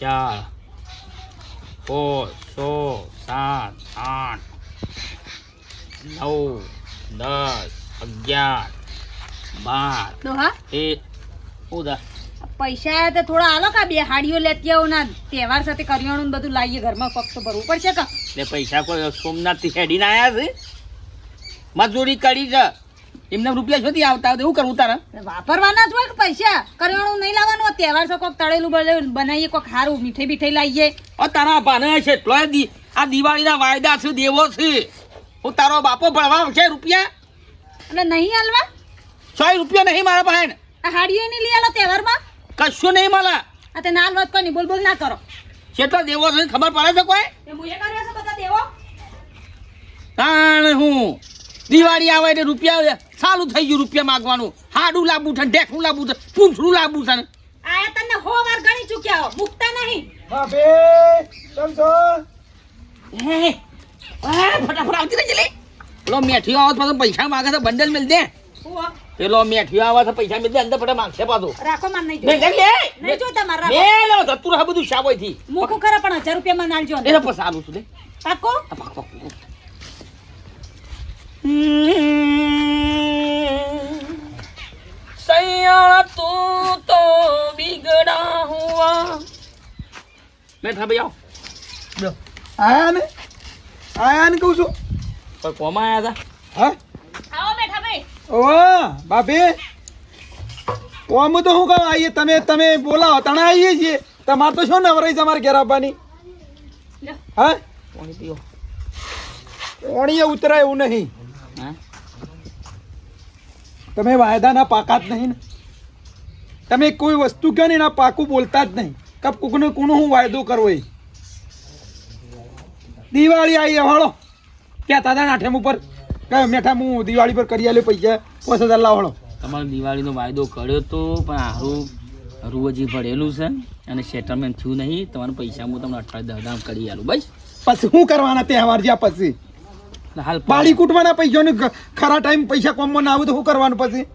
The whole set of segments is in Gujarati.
ચાર પાંચ છ સાત આઠ નવ દસ અગિયાર બાર ડોહા એ ઉદા પૈસા આયા તો થોડા આલો કા બે હાડીઓ લેતી આવો ના તહેવાર સાથે કરિયાણું બધું લાવીએ ઘરમાં ફક્ત ભરવું પડશે કા? એટલે પૈસા કોઈ સોમનાથથી હેડીને આવ્યા છે? મજૂરી કરી છે. એમને રૂપિયા શોધી આવતા હોય તો એવું કરવું તારા વાપરવાના જ હોય કે પૈસા? કરવાનું નહીં લાવવાનું તહેવાર છે કોક તળેલું બળેલું બનાવીએ કોક સારું મીઠાઈ બીઠાઈ લાવીએ. ઓ તારા ભાને છે એટલો આ દિવાળીના વાયદા છે દેવો છે. હું તારો બાપો ભણવા છે રૂપિયા? અને નહીં હાલવા? સો રૂપિયા નહીં મારા ભાઈ આ હાડીઓ નહીં લઈ આલો તહેવારમાં? કશું નહીં મળે. આ તે નાલ વાત કોઈ બોલ બોલ ના કરો. કેટલો દેવો છે ખબર પડે છે કોઈ? એ મુએ કર્યો છે બધા દેવો? તાણ હું. દિવાળી આવે એટલે રૂપિયા સારું થઈ ગયું રૂપિયા માગવાનું. હાડું લાવવું છે ઢેકણું લાવવું છે પૂંછડું લાવવું છે આયા તને હો વાર ગણી ચૂક્યા હો. મુકતા નહીં. બાપે છો? હે, હે, ફટાફટ આવતી રહેજે લે. પેલો મેઠીઓ આવત તો પાછો પૈસા માગે છે બંડલ મેલ દે. પેલો મેઠીઓ આવે છે પૈસા મેલ દે અંદર ફટા માંગશે પાછો. રાખો માર નહીં જો લે, લે. નહીં જો તમાર રાખો. લે, લો ધતુર હા બધું શાબોયથી. મૂકું ખરા પણ હજાર રૂપિયામાં નાલજો એ પછી આલું છું લે. પાકો પાક, સૈયા તું તો બિગડા હુઆ. મેઠા ભાઈ આવો. આયા ને? આયા ને કહું છું. પણ કોમાં આયા હતા હા? આવો બેઠા ભાઈ. ઓ બાપી. કોમ તો હું કહું આવીએ તમે તમે બોલાવો તણા આવીએ છીએ. તમારે તો શું નવરાઈ છે અમારે ઘેર આવવાની. હા? પાણી પીઓ. ઓણીએ ઉતરાય એવું નહીં. તમે વાયદાના પાકા જ નહીં ને. તમે કોઈ વસ્તુ કહો ને એના પાકું બોલતા જ નહીં. કપ કોકને કોનો હું વાયદો કરવો એ. દિવાળી આવી હવાળો ક્યાં તાદા નાઠેમ ઉપર? કયો મેઠા હું દિવાળી પર કરી આલ્યો પૈસા? પાંચ હજાર લાવડો તમારે દિવાળીનો વાયદો કર્યો તો પણ હારું રૂ હજી ભરેલું છે. અને સેટલમેન્ટ થયું નહીં. તમારા પૈસા હું તમને અઠવાડિયે દરદામ કરી આલું. બસ. પછી શું કરવાના તહેવાર જ્યાં પછી? હાલ બાળી કૂટવાના પૈસા ને ખરા ટાઈમ પૈસા કોમમાં ના આવે તો શું કરવાનું પછી?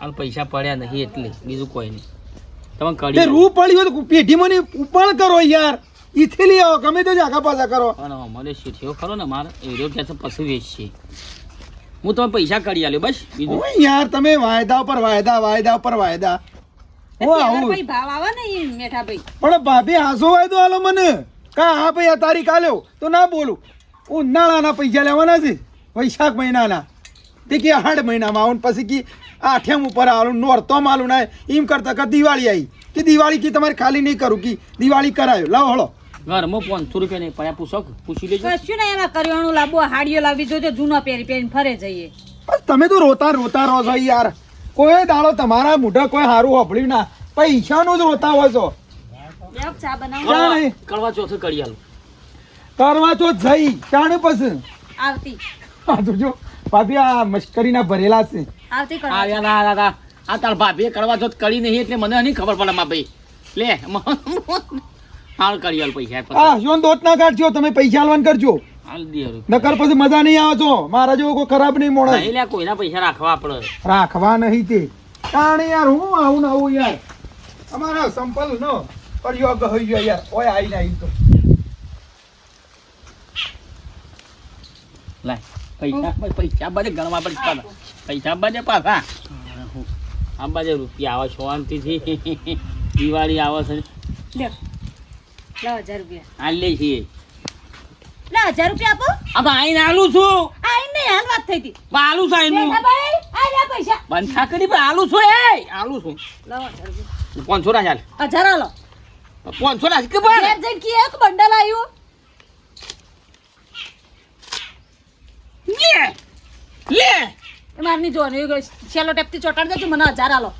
હાલ પૈસા પડ્યા નહીં એટલે બીજું કોઈ નહીં. તમે કડી રૂ પડી હોય તો પેઢી મને ઉપાડ કરો યાર. ઈથી લઈ આવો ગમે તો જાગા પાછા કરો. અમારે શેઠિયો ખરો ને મારે એરિયો કે છે પછી વેચશે. હું તમે પૈસા કરી આલ્યો બસ બીજું. યાર તમે વાયદા ઉપર વાયદા વાયદા ઉપર વાયદા. ઓ તહેવાર આવું. ભાઈ ભાવ આવે ને મેઠા ભાઈ પણ ભાભી હાસો વાયદો આલો મને. કા હા ભાઈ આ તારીખ આલ્યો? તો ના બોલું. ઉનાળાના પૈસા લેવાના છે? વૈશાખ મહિનાના. તે કે આઠ મહિનામાં આવું પછી કે આઠેમ ઉપર આવું નોરતો આલું ના એમ કરતા કર દિવાળી આવી. કે દિવાળી કે તમારે ખાલી નહીં કરું કે દિવાળી કરાયો. લાવો હળો. ઘરમાં પાંચસો રૂપિયા નહીં પડ્યા પૂછો? પૂછી લેજો. કશું નહીં એમાં કરિયાણું લાવવું હાડીઓ લાવી જોજો જૂનો પહેરી પહેરીને ફરે જઈએ. બસ તમે તો રોતા રોતા રહો છો યાર. કોઈ દાડો તમારા મોઢા કોઈ સારું હોભળ્યું ના. પૈસાનું જ રોતા હોય છો. ચા બનાવો. ક્યાં ચોથે કરી આલું. કરવા તો જઈ ચાણે પછી. આવતી. આ તો જો ભાભી આ મશ્કરીના ભરેલા છે. આવતી કરવા આવ્યા ના દાદા આ તાર ભાભીએ કરવા જો કરી નહીં એટલે મને નહીં ખબર પડે મા ભાઈ. લે હાલ કરી હાલ પૈસા હા જોન દોત ના કાઢજો તમે પૈસા આલવાન કરજો. હાલ દે નકર પછી મજા નહીં આવે છો મારા જેવો કોઈ ખરાબ નહીં મોડે નહીં લે કોઈના પૈસા રાખવા પડે રાખવા નહીં તે. કારણ યાર હું આવું ને આવું યાર. અમારા સંપલ નો. પ્રયોગ હોય ગયો યાર. ઓય આઈ ના તો. લાય. પૈસા પૈસા બધે ગણવા પડે પાછા પૈસા બધે પાછા. આ બાજુ રૂપિયા આવે શાંતિથી. દિવાળી આવે છે. લ્યો. હજાર રૂપિયા. હાલ લે છીએ લા હજાર રૂપિયા આપો. આઈને આલું છું. આ હાલ વાત થઈ હતી. આલું છું આઈનું ભાઈ. આ પૈસા. બંધા કરી પણ આલું છું એ. આલું છું. લાવો હજાર રૂપિયા. પાંચસો ના ચાલ હજાર આલો. ના કે એક બંડલ આવ્યું લે! લે! મારની જોને શેલો ટેપથી ચોટાડી દેજો મને હજાર આલો.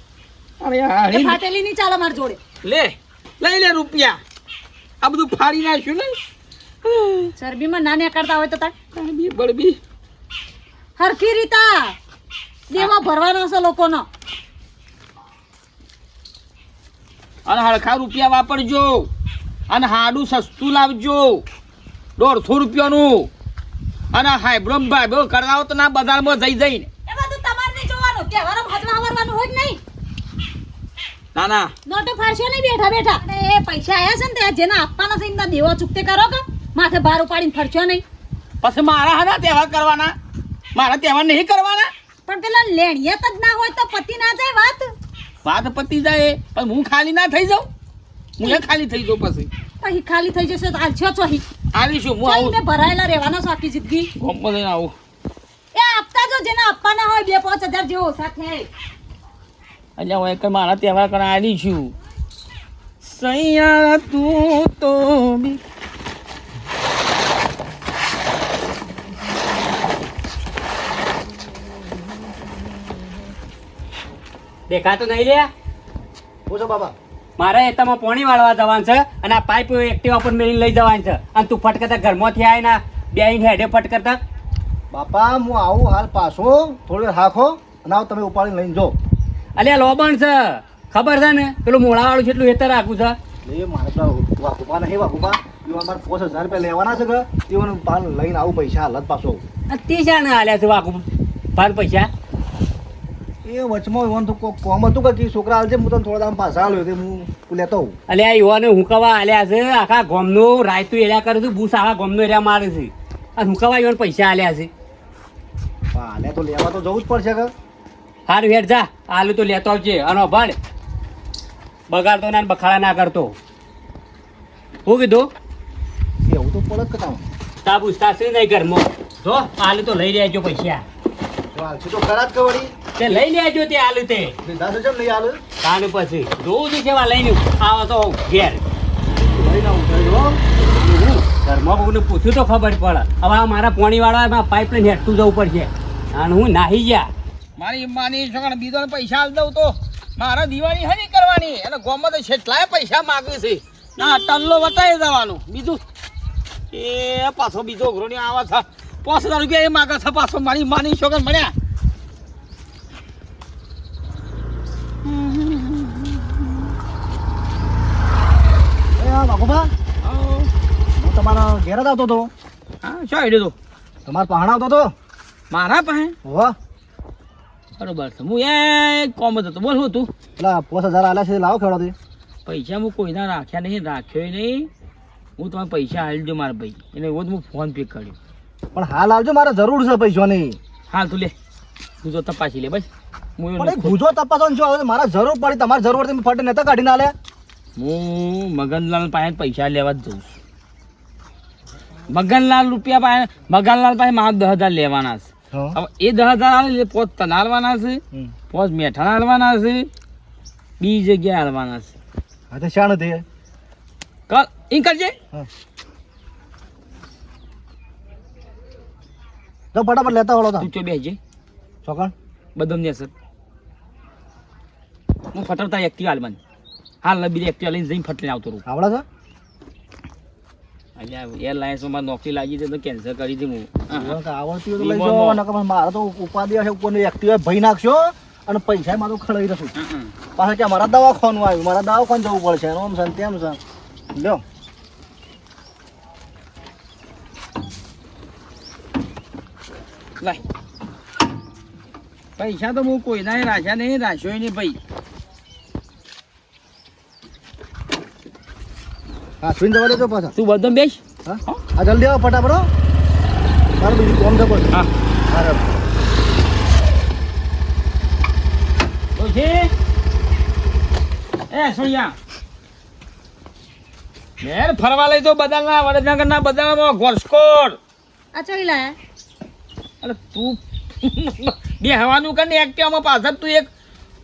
અરે એ ફાટેલી નહીં ચાલે મારી જોડે. લે લઈ લે રૂપિયા. આ બધું ફાડી નાખ્યું ને. ચરબીમાં ના નીકળતા હોય તો તાર. ચરબી બળબી. હરખી રીતા. દેવા ભરવાનો છે લોકોનો. અને હરખા રૂપિયા વાપરજો. અને હાડું સસ્તું લાવજો. દોઢસો રૂપિયાનું. અને હાય બ્રહ્મભાઈ બહુ કરાવો તો ના બજારમાં જઈ જઈને. એ બધું તમારે નહીં જોવાનું તહેવારો ભાજવા આવવાનું હોય જ નહીં? ના ના નોટો ફાડશો નહીં બેઠા બેઠા. એ પૈસા આયા છે ને ત્યાં જેને આપવાના છે એમના દેવા ચૂકતે કરો કે? માથે ભાર ઉપાડીને ફરશો નહીં. પછી મારા હાના તહેવાર કરવાના? મારા તહેવાર નહીં કરવાના? પણ પેલા લેણીએ જ ના હોય તો પતિ ના જાય વાત. વાત પતી જાય પણ હું ખાલી ના થઈ જાઉં? હું ખાલી થઈ જાઉં પછી. પછી ખાલી થઈ જશે તો હાલશો ચોહી. આવીશું હું આવું. ભરાયેલા રહેવાના છો આખી જિંદગી. ગોમમાં લઈને આવું. એ આપતા જો જેને આપવાના હોય બે પાંચ હજાર જેવો ઓછા થાય. અહીંયા હું એક મારા તહેવાર કરવા આવી છું. સૈયા તું તો બી. દેખાતું નહીં લે પૂછો બાબા. મારે એતામાં પોણી વાળવા જવાનું છે અને આ પાઇપ એક્ટિવા પર મેળીને લઈ જવાનું છે. અને તું ફટકતા ઘરમાંથી આવીને ના બે આઈને હેડે ફટકતા બાપા હું આવું હાલ પાછો. થોડું રાખો અને આવું તમે ઉપાડીને લઈને જો. અલ્યા લોબણ છે. ખબર છે ને? પેલું મોળાવાળું છે એટલું હેતર રાખું છે. એ મારે તો વાકુપા નહીં વાકુપા એવા મારે પોસ હજાર રૂપિયા લેવાના છે કે તેઓને પાન લઈને આવું પૈસા હાલત પાછો. તે ને હાલ્યા છે વાકુ પાન પૈસા? એ વચમાં એવાનું તો કોમ હતું કે કે છોકરા હાલ છે હું તને થોડા દામ પાછા હાલ્યો તે હું લેતો આવું. અલ્યા યુવાને હુંકવા આલ્યા છે? આખા ગોમનું રાયતું એર્યા કરે છે બુસ આખા ગોમનો એર્યા મારે છે. અને હુંકવા યુવાને પૈસા હાલ્યા છે? હાલે તો લેવા તો જવું જ પડશે કે. હારું હેઠ જા. આલુ તો લેતો આવજે. અને ભાડ બગાડતો ના બખાડા ના કરતો. હું કીધું? એવું તો પડે જ કે તાવ. તા પૂછતા છે નહીં ઘરમાં. જો આલુ તો લઈ લેજો પૈસા. તો હાલ તો ખરા જ કે વળી. તે લઈ લેજો તે આલુ તે. દાદા છે કેમ નહીં હાલ કાન પછી રોજ સેવા લઈને આવો તો ઘેર. ઘરમાં કોઈને પૂછ્યું તો ખબર પડે. હવે આ મારા પોણી વાળા પાઇપલાઇન હેઠતું જવું પડશે. અને હું નાહી ગયા. મારી માની છોકરા બીજો પૈસા આલ દઉં તો મારા દિવાળી હની કરવાની. અને ગોમાં તો છેટલાય પૈસા માગે છે. ના ટલ્લો બતાવી જવાનું. બીજું? એ પાછો બીજો ઘરોની આવા છે પાંચ હજાર રૂપિયા એ માગે છે પાછો. મારી માની છોકરા મળ્યા. વાઘુબા હું. તમારા ઘેર જ આવતો હતો. હા શું આઈડિયો તો તમારા પહાણ આવતો હતો? મારા પાસે? હોવા બરોબર છે. હું એ કોમ જ હતો બોલ હું તું? પેલા પોસ હજાર આલ્યા છે લાવો ખેડો પૈસા હું કોઈના રાખ્યા નહીં રાખ્યો નહીં. હું તમારે પૈસા હાલજો મારા ભાઈ. એને એવો જ હું ફોન પે કર્યો. પણ હાલ હાલજો મારે જરૂર છે પૈસાની. હાલ તું લે. તું જો તપાસી લે બસ. હું ગુજો તપાસવાનું શું આવે જરૂર પડી તમારે જરૂર હતી નેતા કાઢી ના આલે હું મગનલાલ પાસે પૈસા લેવા જ જઉં છું. મગનલાલ રૂપિયા પાસે મગનલાલ પાસે મારા દસ હજાર લેવાના છે. હવે એ દસ હજાર આવે એટલે પોત તને હાલવાના છે પોચ મેઠાણ હાલવાના છે બીજી જગ્યાએ હાલવાના છે. હા તો શાણ હતી કર ઈ કરજે. તો ફટાફટ લેતા વળો તું. ચો બેસજે. બદમ ને સર. હું ફટાફટ એક્ટિવા હાલવાની હાલ બીજી એક્ટિવા લઈને જઈને ફટલી આવતો રહું. આવડે છે? એટલે એરલાઇન્સમાં નોકરી લાગી છે તો કેન્સલ કરી કે આવડતી હોય તો લઈ જાઓ મારે તો ઉપાધિ હશે ઉપરની એક્ટિવા ભરી નાખશો અને પૈસા મારું ખડાવી દઉં પાછા કે મારા દવાખાનું આવ્યું મારા દવાખાને જવું પડશે એમ છે તેમ છે. લ્યો. લાય. પૈસા તો હું કોઈના રાખ્યા નહીં રાખ્યો નહીં ભાઈ. હા સુઈને જવા દેજો પાછા. તું બધો બેસ. હા? આ જલ્દી આવો ફટાફટ હો. મારે બીજું કોમ છે હા. હા રે. એ સોનિયા મેર ફરવા લઈ તો બદાલના વડનગરના બદાલમાં ઘોસકોર આ ચોઈ લાયા. અરે તું બે હવાનું કર ને એક્ટિવામાં પાછળ તું એક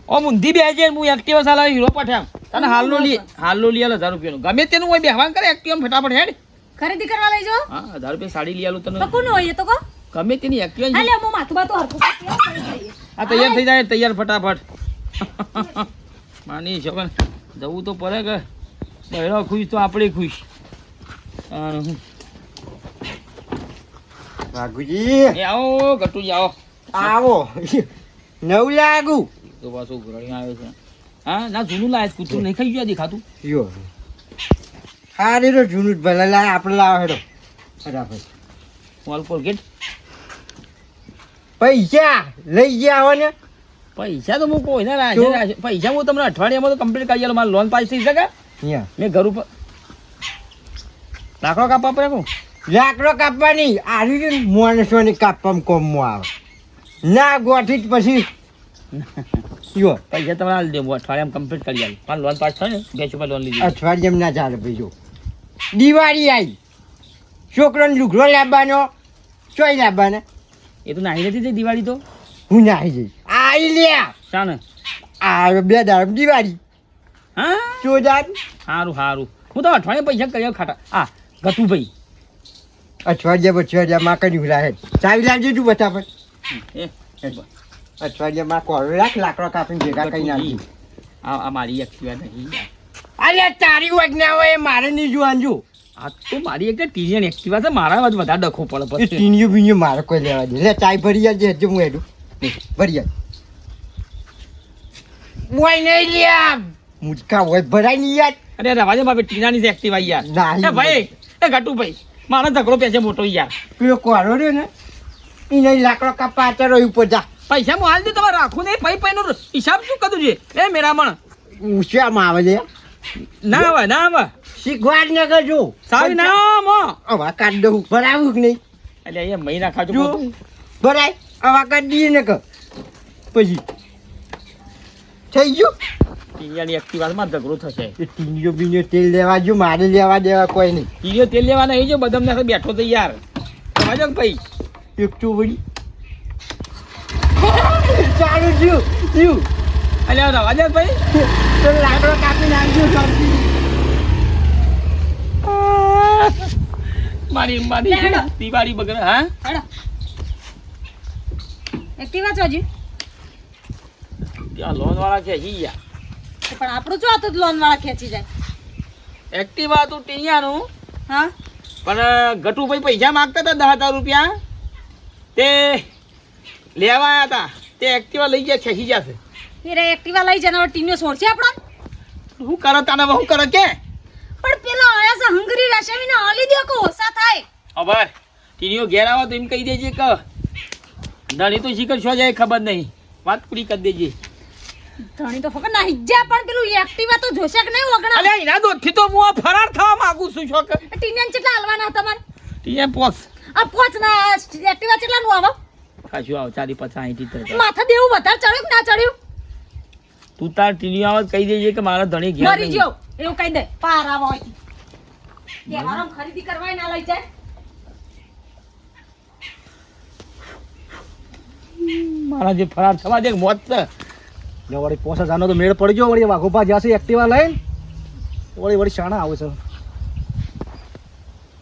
ઓમ ઊંધી બે છે હું એક્ટિવા સાલા હીરો પઠામ તને હાલનો લી હાલનો લી હાલ હજાર રૂપિયાનો. ગમે તેનું હોય બેહવાન કરે એક્ટિવા ફટાફટ હેડ. ખરીદી કરવા લઈ જો હા હજાર રૂપિયા સાડી લઈ આલું તો તને કોનું હોય એ તો કહો. ગમે તેની એક્ટિવા હા લે હું માથું બાતું હરખું આ તૈયાર થઈ જાય તૈયાર ફટાફટ. માની છોકર જવું તો પડે કે બહેરો ખુશ તો આપણે ખુશ. રાઘુજી આવો ગટુજી આવો. આવો. નવ લાગુ. તો પાછું ઘરણી આવે છે. હા ના જૂનું લાવે કૂતરું નહીં ખાઈ ગયા દેખાતું યો. હારી જૂનું ભલે લાય આપણે લાવે હેડો. ફટાફટ કોલગેટ પૈસા લઈ ગયા આવો ને? પૈસા તો હું કોઈને રાખે. પૈસા હું તમને અઠવાડિયામાં તો કમ્પ્લીટ કરી આલું લોન પાસ થઈ શકે? મેં ઘર ઉપર લાકડો કાપવા પડે લાકડો કાપવાની? આવી માણસોને કાપવામાં કોમમાં આવે. ના ગોઠી જ પછી જો. પૈસા તમારે હાલ દેવું અઠવાડિયામાં કમ્પ્લીટ કરી આવી પણ લોન પાસ થાય ને બે રૂપિયા લોન લીધી. અઠવાડિયે ના ચાલે ભાઈ જો. દિવાળી આવી. છોકરોને લુગડો લાવવાનો ચોઈ લાવવાનો. એ તો નાહી નથી થઈ દિવાળી તો? હું નાહી જઈશ. આઈ લ્યા. શાને? આ બે દાડ દિવાળી. હા? ચોદાર સારું સારું હું તો અઠવાડિયા પૈસા કર્યા આવું ખાટા. હા ગટુભાઈ અઠવાડિયા અઠવાડિયામાં કર્યું રાહે. ચાવી લાવજો તું બતાવત એ અઠવાડિયામાં કોરો રાખ લાકડો કાપીને ભેગા કરી નાખી આ આ મારી એક્ટિવા નહીં અલ્યા તારી વજના હોય મારે નહીં જોવાનું જો આ તો મારી એક ટીરિયન એક્ટિવા છે મારા જ વધારે ડખો પડે પછી ટીનિયો બીનિયો મારે કોઈ લેવા દે લે ચાય ભરી આવજે હજુ હું હેડું ભરી આવ મોય નહીં લ્યા મુજકા હોય ભરાય નહીં યાર અરે રવા દે બાપે ટીનાની છે એક્ટિવા યાર. એ ભાઈ એ ગટુભાઈ મારા ઝઘડો પેસે મોટો યાર પેલો કોરો રહ્યો ને એને લાકડો કાપવા આચારો ઉપર જા પૈસા હું હાલ દે તમારે રાખું નહીં. પૈ પૈનો હિસાબ શું કરું છે? એ મેરામણ. ઉછામાં આવે છે. ના આવે ના આવે. શીખવાડ ન કરજો. સાવી ના મો હવે કાઢ દઉં. ભરાવું કે નહીં? એટલે એ મહિના ખાજો ભરાય. હવે કાઢ દઈએ ને કર પછી. થઈ ગયું? ટીનિયાની એક્ટિવામાં ઝઘડો થશે. એ ટીંગિયો બીજો તેલ લેવા જો મારે લેવા દેવા કોઈ નહીં. ટીંગિયો તેલ લેવા નહીં જો બદમ બેઠો તો યાર સમજો ભાઈ. એક ચોવડી. ચાલુ થયું થયું. એટલે રવા દે ભાઈ. તો લાકડો કાપી નાખજો શાંતિ મારી મારી. દિવાળી બગડે હા? હેડો. એક્ટિવા છો હજી? ત્યાં લોન વાળા છે ઈ પણ આપણું જો હતું લોન વાળા ખેંચી જાય? એક્ટિવા હતું ટીયાનું. હા? પણ ગટુભાઈ પૈસા માંગતા હતા દસ હજાર રૂપિયા. તે લેવા આવ્યા હતા તે એક્ટિવા લઈ ગયા ખેંચી જશે. એરે એક્ટિવા લઈ જનાર ટીનો છોડશે આપણો? હું કરો તને હું કરો કે? પણ પેલો આયા છે હંગરી રસમીને આલી દે કો ઓછા થાય. ખબર ટીનીઓ ઘેર આવે તો એમ કહી દેજે કે ધણી તો શીખર છો જાય ખબર નહીં. વાત પૂરી કરી દેજે. ધણી તો ફકર ના હિજ્જા પણ પેલું એક્ટિવા તો જોશે કે નહીં વગણા અલે એના દોસ્તથી તો હું ફરાર થવા માંગુ છું છો કે ટીનિયન કેટલા હાલવાના તમારે? ટીનિયા પોસ આ પોસ ના એક્ટિવા કેટલા નું આવો? કાશું આવ ચાલી પચાસ અહીંથી માથા દેવું વધારે ચડ્યું કે ના ચડ્યું? તું તાર ટીનીઓ આવત કહી દેજે કે મારા ધણી ગયા મરી. ગયો. એવું કહી દે પાર આવો તહેવારો ખરીદી કરવાય ના લઈ જાય. મારા જે ફરાર થવા દે મોત છે વળી પોસા જાનો તો મેળ પડજો વળી વાઘોપા જશે એક્ટિવા લઈને. વળી વળી શાણા આવે છે.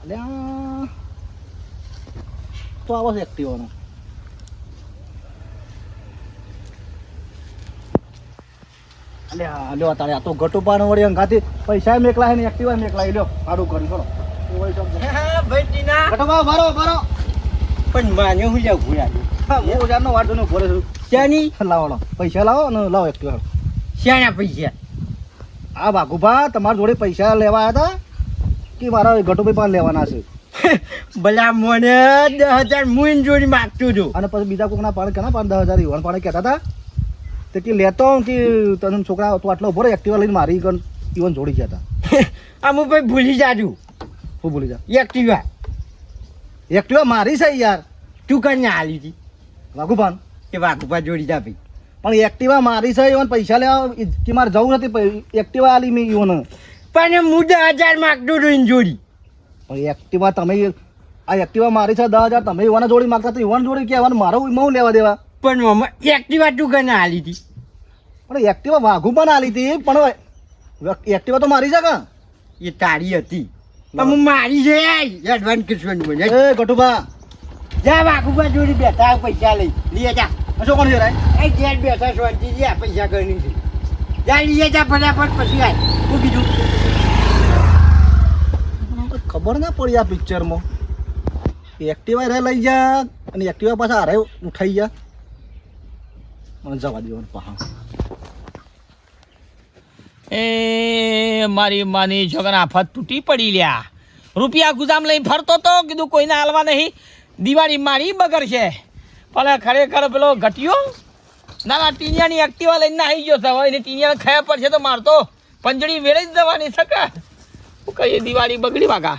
અલ્યા. તો આવો છે એક્ટિવાનો. અલ્યા લ્યો તારે આ તો ગટુપાનો વળી અંગાથી. પૈસા મેકલા છે ને એક્ટિવા મેકલા લ્યો સારું કરી. કરો. ભાઈ ટીના ગટુપા ભરો ભરો. પણ માન્યો હું ભૂયા હા, જાણનો વાટ નો ભરે છું. શાની? લાવો પૈસા લાવો અને લાવો એક્ટિવા. શાના પૈસા? આ વાઘુભા તમારા જોડે પૈસા લેવા આવ્યા હતા કે મારા ગટુભાઈ પાસે લેવાના છે? ભલા મને દસ હજાર મુઈન જોડી માગતું હતું અને પછી બીજા કોકના પાડે કેના પાડે? દસ હજાર યુવાન પાડે કહેતા હતા તે કે લેતો કે તને છોકરા તું આટલો ઊભો એક્ટિવા લઈને મારી ગન ઇવન જોડી ગયા હતા. હું ભાઈ ભૂલી જાજુ. હું ભૂલી જા એક્ટિવા એક્ટિવા મારી છે યાર. તું કઈ હાલી હતી વાઘુભાન કે વાઘુભા જોડી જા ભાઈ. પણ એક્ટિવા મારી છે ઇવન પૈસા લેવા કે મારે જવું નથી એક્ટિવા આલી મેં ઇવન પણ હું દસ હજાર માગતું હતો જોડી. પણ એક્ટિવા તમે આ એક્ટિવા મારી છે દસ હજાર તમે યુવાને જોડી માગતા તો ઇવન જોડી કહેવાનું મારો હું લેવા દેવા? પણ મમ્મા એક્ટિવા તું કઈ હાલી હતી. પણ એક્ટિવા વાઘુભાન આલી હતી પણ એક્ટિવા તો મારી છે કા? એ તારી હતી. પણ હું મારી છે એડવાન્સ કિસ્મત મને. એ ગટુભા. જા વાઘુબા જોડી બેઠા પૈસા લઈ. લઈએ જા. શું કોણ છે રાય? એ ઘેર બેઠા શાંતિ જા પૈસા ગણી છે. જા લઈએ જા ફટાફટ પછી આય. શું બીજું? ખબર ના પડી આ પિક્ચરમાં એક્ટિવા રે લઈ જા અને એક્ટિવા પાછા હારે ઉઠાઈ જા. મને જવા દેવાનું પહા એ મારી માની છોકરા આફત તૂટી પડી લ્યા. રૂપિયા ગુજામ લઈને ફરતો તો કીધું કોઈને હાલવા નહીં. દિવાળી મારી બગર છે પણ ખરેખર પેલો ઘટ્યો ના ના ટીનિયાની એક્ટિવા લઈને આવી ગયો છે. હવે એને ટીનિયાને ખાયા પડશે તો મારતો પંજડી વેળે જ જવાની શકે હું કહીએ દિવાળી બગડી વાગા.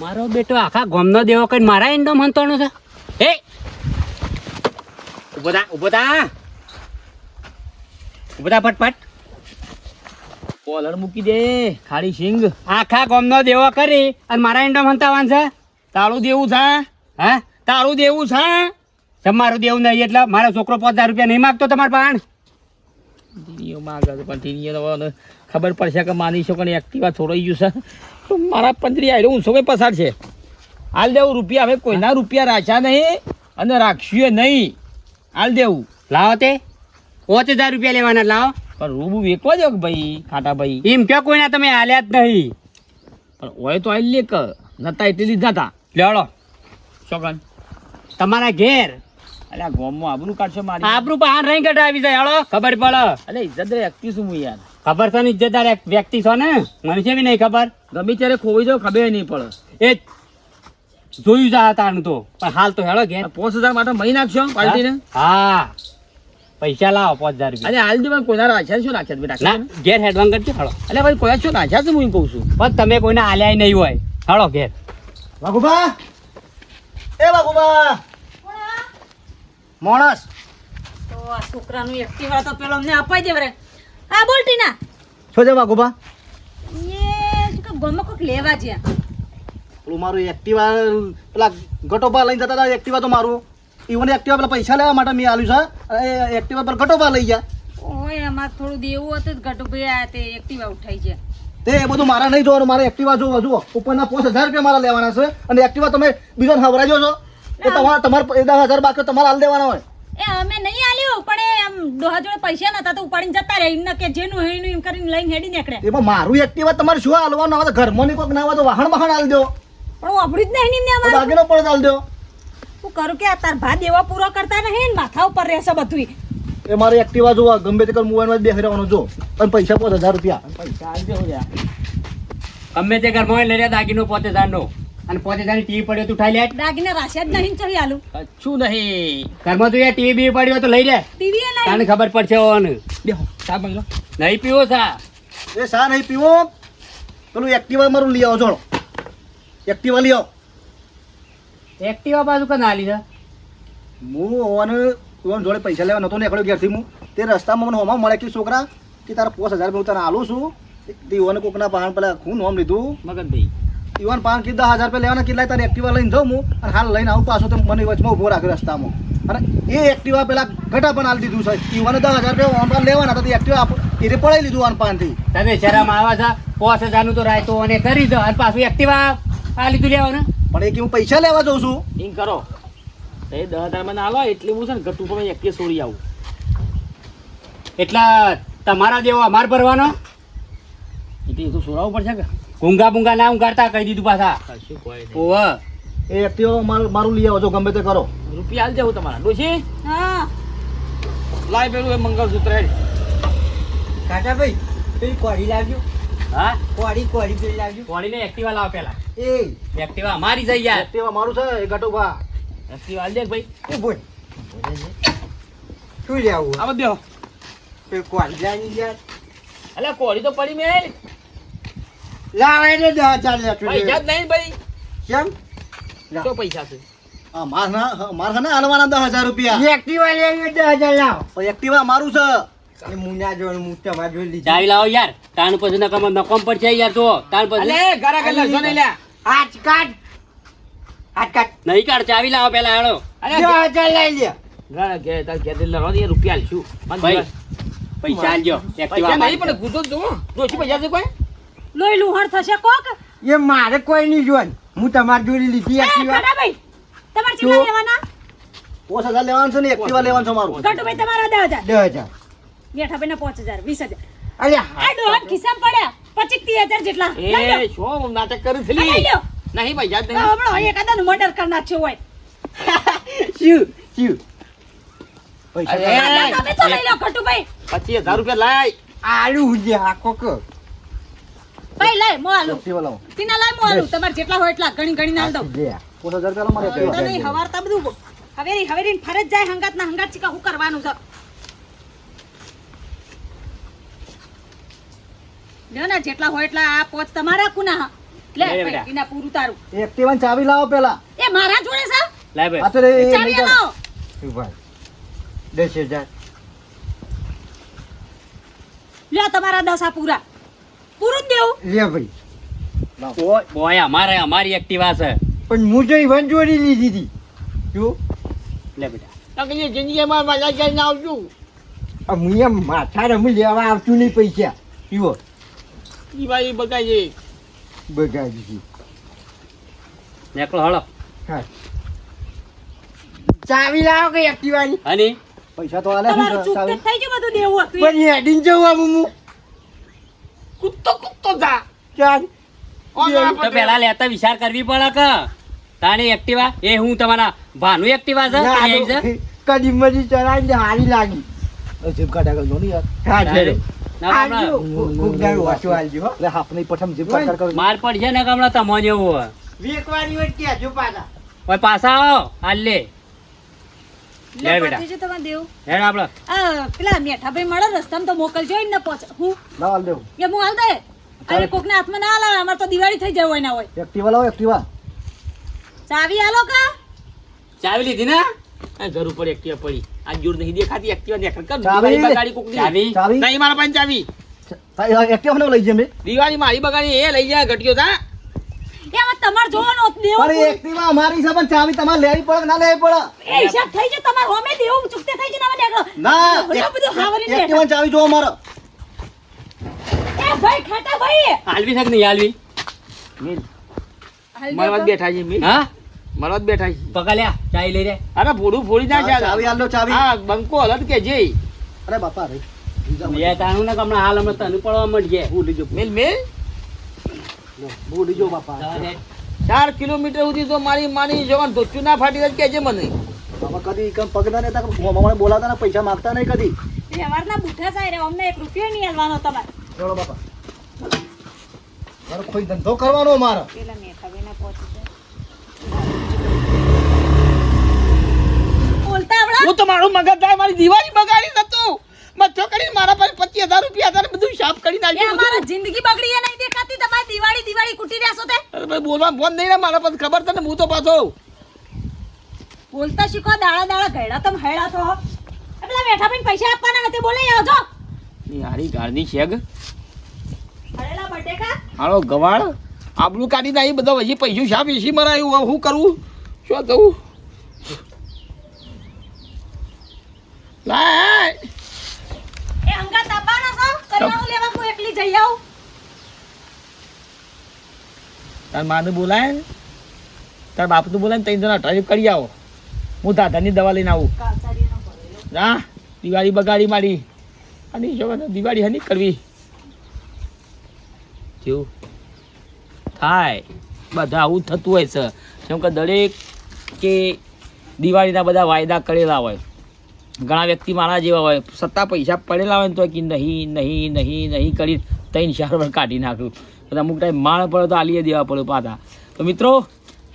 મારો બેટો આખા ગોમનો દેવો કઈ મારા એન્ડો મનતોનો છે. હે ઊભો ફટફટ કોલર મૂકી દે ખાડી શિંગ. આખા ગોમનો દેવો કરી અને મારા ઇન્ડો મનતાવાન છે. તાળું દેવું છે, હા? તારું દેવું છે. તમારું દેવું નહીં એટલે મારો છોકરો પાંચ રૂપિયા નહીં માગતો તમારે પાણ ટીનિયો માગે છે, પણ હવે ખબર પડશે કે માની શકો ને એક્ટિવા છોડાઈ ગયું છે. તો મારા પંજરી આવી ઊંસો કઈ પસાર છે. હાલ દેવું, રૂપિયા હવે કોઈના રૂપિયા રાખ્યા નહીં અને રાખશું નહીં. હાલ દેવું. લાવો તે. પાંચ હજાર રૂપિયા લેવાના લાવો. પણ રૂબુ વેકવા દો ભાઈ ખાટા ભાઈ? એમ કે કોઈના તમે હાલ્યા જ નહીં. પણ હોય તો હાલ લે કે નતા એટલે લીધા હતા લેવડો છોકરા તમારા ઘેર. અલે આ ગોમમાં આબરૂ કાઢશો મારી. આબરૂ પાન રહી કઢાવી જાય હળો ખબર પડે. અલે ઇજ્જત રે વ્યક્તિ શું હું યાર. ખબર છે ને ઇજ્જતદાર વ્યક્તિ છો ને? મને છે બી નહીં ખબર? ગમે ત્યારે ખોવાઈ જાવ ખબર નહીં પડે. એ જોયું જા તારનું તો. પણ હાલ તો હેળો ઘેર. પાંચ હજાર માટે મહી નાખશો પાર્ટીને? હા? પૈસા લાવો પાંચ હજાર રૂપિયા. અરે હાલ પણ કોઈના રાખ્યા શું રાખ્યા રાખ્યા ઘેર હેડવાન કરજો હેળો. એટલે ભાઈ કોઈ શું રાખ્યા છે હું કહું છું? પણ તમે કોઈને આલ્યા નહીં હોય. હેળો ઘેર. વાઘુબા એ વાઘુબા માણસ! તો આ છોકરાનું એક્ટિવા તો પેલો અમને અપાઈ દેવરે. હા બોલ ટીના. છો જવા ગોબા એ શું કે ગમે કોક લેવા જ્યાં? પેલું મારું એક્ટિવા પેલા ગટોપા લઈને જતા હતા એક્ટિવા તો મારું. ઈવન એક્ટિવા પેલા પૈસા લેવા માટે મેં આલ્યું છે. એક્ટિવા પર ગટોપા લઈ ગયા. ઓય અમાર થોડું દેવું હતું જ ગટુભાઈ તે એક્ટિવા ઉઠાઈ છે તે એ બધું મારા નહીં જોવાનું. મારે એક્ટિવા જોવો જુઓ ઉપરના પાંચ હજાર રૂપિયા મારા લેવાના છે. અને એક્ટિવા તમે બીજો હવરાજો છો એ તમારે તમારે દસ હજાર બાકી તમારે હાલ દેવાના હોય. એ અમે નહીં આલ્યું પણ એ આમ જોડે પૈસા નતા તો ઉપાડીને જતા રહે એમને કે જેનું હોય એનું એમ કરીને લઈને હેડી નીકળ્યા. એમાં મારું એક્ટિવા તમારે શું હાલવાનું? આવે ઘરમાં ની કોઈક ના આવે તો વાહણ વાહણ હાલ દો. પણ વાપરી જ નહીં ને તો અમારે દાગીનો પણ ચાલ દો હું કરું કે આ તાર ભા દેવા પૂરો કરતા નહીં ને માથા ઉપર રહેશે બધું એ મારે એક્ટિવા જોવા ગમે તે કર મોબાઈલમાં બેસી રહેવાનો જો. અને પૈસા પાંચ હજાર રૂપિયા. પૈસા દેવો યાર ગમે તે ઘરમાં લઈ રહ્યા દાગીનો પાંચ હજાર નો અને પોતે હજાર ટીવી પડ્યો તું ઠાઈ લે. દાગીને રાશિયા જ નહીં ચડી આલું. કશું નહીં. ઘરમાં તું યાર ટીવી બી પડ્યો તો લઈ લે. ટીવી લઈ તને ખબર પડશે ઓન. બેહો સા બંગલો નહીં પીવો સા. એ સા નહીં પીવો. પેલું એક્ટિવા મારું લઈ આવો જોડો. એક્ટિવા લઈ આવો એક્ટિવા બાજુ કે ના લીધા હું હોવાને તું જોડે પૈસા લેવા નતો નીકળ્યો ઘેરથી હું તે રસ્તામાં મને હોમાં મળે કે છોકરા કે તારા પાંચ હજાર રૂપિયા હું તને આલું છું તે ઈવોને કોકના પાન પેલા હું નોમ લીધું મગનભાઈ યુવાન પાન કે દસ હજાર રૂપિયા લેવાના કેટલા તારે એક્ટિવા લઈને જાઉં હું અને હાલ લઈને આવું પાછો તો મને વચમાં ઊભો રાખ્યો રસ્તામાં અને એ એક્ટિવા પેલા ઘટા પણ આલી દીધું છે યુવાને દસ હજાર રૂપિયા ઓન પાન લેવાના હતા તે એક્ટિવા એને પડાવી લીધું ઓન પાનથી તમે શરમ આવે છે પાંચ હજારનું તો રાયતો અને કરી દો અને પાછું એક્ટિવા આ લીધું લેવાનું. પણ એ કે હું પૈસા લેવા જઉં છું. એમ કરો. તો એ દસ હજાર મને આલો એટલે હું છે ને ગટુ પણ એક છોડી આવું. એટલા તમારા જેવો અમાર ભરવાનો? એટલે એ તો છોડાવવું પડશે કે. ગુંગા બુંગા ના ઊંઘાડતા કહી દીધું પાછા. કશું કોઈ નહીં. ઓવ. એ એક્ટિવા મારું મારું લઈ આવો જો ગમે તે કરો. રૂપિયા આલ જાવ તમારા. ડોશી? હા. લાય પેલું એ મંગળસૂત્ર હેડ. કાકા ભાઈ પેલી કોડી લાવજો. હા? કોડી કોડી પેલી લાવજો. કોળીને એક્ટિવા લાવો પેલા. એ. એક્ટિવા અમારી જઈ યાર એક્ટિવા મારું છે દે ભાઈ. શું લેવું? કોડી લાવી યાર અલ્યા કોડી તો પડી મેલ. લાવ પૈસા નહીં ભાઈ. કેમ? તો પૈસા છે? મારા મારા હાલવાના દસ હજાર રૂપિયા. એક્ટિવા લેવી દસ હજાર લાવ. એક્ટિવા મારું છે. એ મુના જો. થશે કોક? એ મારે કોઈ નહીં જોન હું તમારી જોડી લીધી એક્ટિવા ભાઈ. લેવાના? 5000 લેવાનું છે ને એક્ટિવા લેવાનું મારું. ઘટુ ભાઈ જેઠાભાઈ ના પાંચ હજાર વીસ હજાર. અલ્યા જેટલા. હોય. એટલા ગણી ગણી હવે ફરજ જાય હંગાત ના હંગાત ચીકા હું કરવાનું છે લ્યો ને જેટલા હોય એટલા આ પોચ તમારા કુના. લે લે પૂરું તારું. એક્ટિવા ચાવી લાવો પેલા. એ મારા જોડે છે? લાય આ તો ચાવી લઈ જાઓ. આલો શું ભાઈ દસ હજાર લ્યો તમારા દસ આ પૂરા પૂરું દેવું. લે ભાઈ. બોય બોય અમારે અમારી એક્ટિવા છે. પણ હું તો ઈવન લીધી હતી. જો. લે બેટા. જિંદગીમાં મજા જઈને આવજો હું એમ માથા રમી લેવા આવતું નહીં પૈસા. જુઓ. દિવાળી બગાડી બગાઈ છે નેકળો હળો હા. ચાવી લાવો કે એક્ટિવાની? હની? પૈસા તો આલે હું ચાવી. થઈ ગયું બધું દેવું હતું એ. પણ હેડીને જવું આ મુમુ કુત્તો કુત્તો જા. ચાલ. તો પેલા લેતા વિચાર કરવી પડે કે. તાણી એક્ટિવા? એ હું તમારા ભાનુ એક્ટિવા છે? કદી મજી ચલાવીને હારી લાગી. જીપ કાઢા ને યાર. હા ના, કોક- કોક માર પડશે ને હોય. પાછા. આવો. હાલ લે. મળે રસ્તામાં તો મોકલજો ને ન હું? લાવ આલ દેવું. હું હાલ દે. અરે કોકના હાથમાં ના લાવે અમારે તો દિવાળી થઈ જાય હોય ના હોય. એક્ટિવા લાવો એક્ટિવા. ચાવી હાલો કા? ચાવી લીધી ને? ઘર ઉપર એક્ટિવા પડી. આ જોર નહીં દેખાતી એક્ટિવા દેખાડ કર ચાવી. બગાડી કોક ચાવી? નહીં મારા પાસે ચાવી. એક્ટિવા ને લઈ જમે દિવાળી મારી બગાડી એ લઈ જાય ઘટ્યો તા. તમારે જોવાનું હતું, દેવું. પણ એ એક્ટિવા અમારી છે પણ ચાવી તમારે લેવી પડે ના લેવી પડે? એ હિસાબ થઈ ગયો તમારે હોમે દેવું ચૂકતે થઈ જાય ને આમાં ના બધું બધું બેઠા. એક્ટિવા ચાવી જો અમારો. એ ભાઈ ખાટા ભાઈ. હાલવી છે નહીં હાલવી? મારા વાત બેઠા છે મેં હા? મારા બેઠા છે. પકડ્યા ચાવી લઈ રે અરે ફોડું ફોડી ના ચાવી ચાવી આલો ચાવી. હા બંકો હલત કે જે. અરે બાપા રે મે તાણું ને કમણા હાલ હમણાં તને પડવા મળીએ ભૂલી જો મેલ મેલ. ભૂલી જો બાપા. ચાર કિલોમીટર સુધી તો મારી માની જવાન ધોચું ના ફાટી જાય કેજે છે મને. બાપા કદી કમ પગના ના લેતા મને બોલાવતા ને પૈસા માંગતા નહીં કદી. વ્યવહારના બુઠા સાહેબ રે, અમને એક રૂપિયો નહીં હલવાનો તમારે. ચલો બાપા. મારો કોઈ ધંધો કરવાનો મારો. પેલા મેઠાભાઈના પહોંચી જાય. બોલતા હું તો મારું મગજ થાય મારી દિવાળી બગાડી નતું મચ્છો કરી મારા પાસે પચીસ હજાર રૂપિયા હતા બધું સાફ કરી નાખ્યું અમારા જિંદગી બગડી એ નહીં દેખાતી તમારી દિવાળી દિવાળી કૂટી રહ્યા છો તે? અરે ભાઈ બોલવા ફોન નહીં મારા પાસે ખબર તને હું તો પાછો બોલતા શીખો દાડા દાડા ગયડા તમે હેડા તો એ બેઠા પણ પૈસા આપવાના નથી બોલે આવજો હારી ગાળની શેગ. હળેલા બટેકા હાલો ગવાળ. આબરું કાઢી નાખી બધા હજી પૈસું સાફ એસી મરાયું હું કરું? શું થવું લાય એ અંગા તાપાના છો? કરિયાણું લેવા હું એકલી જઈ આવું? તાર માને બોલાય ને? તાર બાપને બોલાય ને ત્રણ જણા કરી આવો. હું દાદાની દવા લઈને આવું. હા દિવાળી બગાડી મારી. અને જો દિવાળી હની કરવી. કેવું થાય. બધા આવું થતું હોય છે. જેમ કે દરેક કે દિવાળીના બધા વાયદા કરેલા હોય. ઘણા વ્યક્તિ મારા જેવા હોય. સત્તા પૈસા પડેલા હોય ને તો કે નહીં નહીં નહીં નહીં કરી ત્રણ, ચાર વાર કાઢી નાખ્યું બધા અમુક ટાઈમ માળ પડે તો આલીએ દેવા પડે પાછા. તો મિત્રો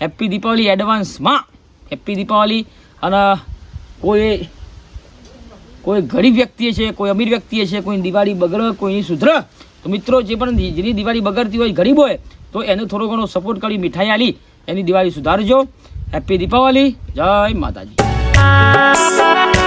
હેપી દીપાવલી એડવાન્સમાં હેપી દીપાવલી અને કોઈ કોઈ ગરીબ વ્યક્તિએ છે, કોઈ અમીર વ્યક્તિએ છે, કોઈ દિવાળી બગડે કોઈની સુધરે. તો મિત્રો, જે પણ જેની દિવાળી બગડતી હોય, ગરીબ હોય, તો એને થોડો ઘણો સપોર્ટ કરી મીઠાઈ આલી, એની દિવાળી સુધારજો. હેપી દીપાવલી જય માતાજી.